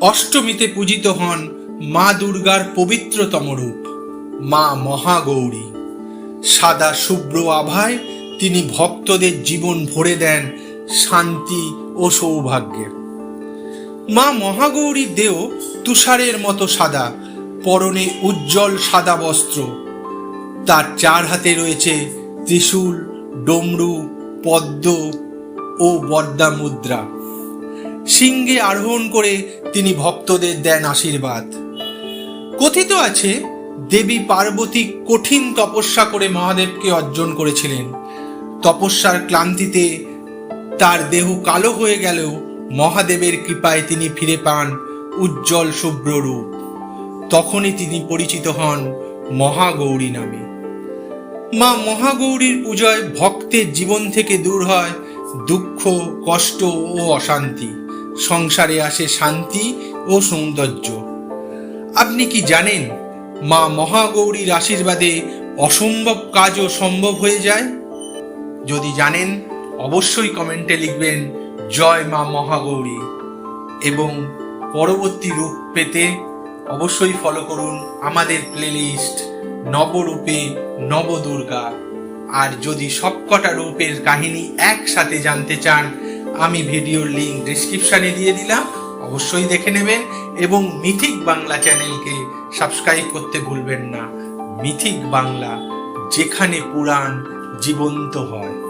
অষ্টমীতে পূজিত হন মা দুর্গার পবিত্রতম রূপ, মা মহাগৌরী। সাদা শুভ্র আভায় তিনি ভক্তদের জীবন ভরে দেন শান্তি ও সৌভাগ্যের। মা মহাগৌরীর দেহ তুষারের মতো সাদা, পরনে উজ্জ্বল সাদা বস্ত্র। তার চার হাতে রয়েছে ত্রিশূল, ডমরু, পদ্ম ও বদ্দা মুদ্রা সিংহে আরোহণ করে তিনি ভক্তদের দেন আশীর্বাদ। কথিত আছে, দেবী পার্বতী কঠিন তপস্যা করে মহাদেবকে অর্জন করেছিলেন। তপস্যার ক্লান্তিতে তার দেহ কালো হয়ে গেলেও মহাদেবের কৃপায় তিনি ফিরে পান উজ্জ্বল শুভ্র রূপ। তখনই তিনি পরিচিত হন মহাগৌরী নামে। মা মহাগৌরীর পূজায় ভক্তের জীবন থেকে দূর হয় দুঃখ, কষ্ট ও অশান্তি। সংসারে আসে শান্তি ও সৌন্দর্য। আপনি কি জানেন মা মহাগৌরীর আশীর্বাদে অসম্ভব কাজও সম্ভব হয়ে যায়? যদি জানেন, অবশ্যই কমেন্টে লিখবেন, জয় মা মহাগৌরী। এবং পরবর্তী রূপ পেতে অবশ্যই ফলো করুন আমাদের প্লেলিস্ট নবরূপে নবদুর্গা। আর যদি সবকটা রূপের কাহিনী একসাথে জানতে চান আমি ভিডিওর লিঙ্ক ডিসক্রিপশানে দিয়ে দিলাম, অবশ্যই দেখে নেবেন এবং মিথিক বাংলা চ্যানেলকে সাবস্ক্রাইব করতে ভুলবেন না। মিথিক বাংলা, যেখানে পুরাণ জীবন্ত হয়।